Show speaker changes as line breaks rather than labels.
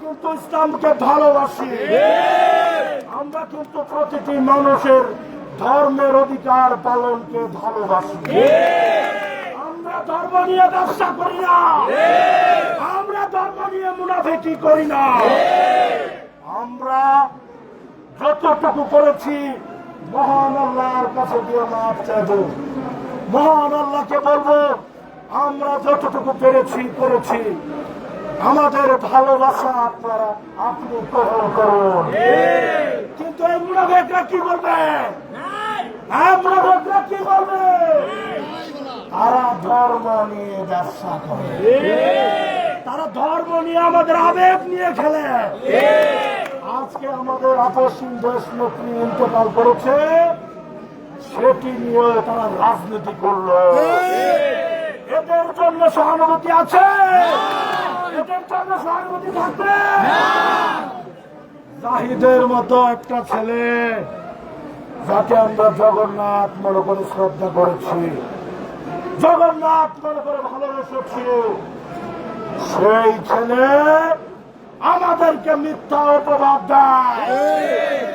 কিন্তু ইসলামকে ভালোবাসি। আমরা কিন্তু প্রতিটি মানুষের ধর্মের অধিকার পালনকে ভালোবাসি। আমরা ধর্ম নিয়ে ব্যবসা করি না। আমরা ধর্ম নিয়ে মুনাফিকি করি না। আমরা যতটুকু করেছি, মহান আল্লাহর কাছে দিয়ে মাপ চাইব। মহান আল্লাহকে বলব, আমরা যতটুকু পেরেছি, করেছি। আমাদের ভালোবাসা আপনারা আপনি গ্রহণ করুন। কিন্তু এই মুনাফেকরা কি বলবে? হ্যাঁ মুনাফেকরা কি বলবে? তারা ধর্ম নিয়ে ব্যবসা করে। তারা ধর্ম নিয়ে আমাদের আবেগ নিয়ে খেলে। আজকে আমাদের আপসীন দেশ নেত্রী ইন্তেকাল করেছে। সেটি নিয়ে তারা রাজনীতি করল। এদের জন্য সহানুভূতি আছে। থাকবে। জাহিদের মতো একটা ছেলে, যাকে আমরা জগন্নাথ মনে করে শ্রদ্ধা করেছি। জগন্নাথ মনে করে ভালোবেসেছি সেই ছেলে আমাদেরকে মিথ্যা অপবাদ দেয়।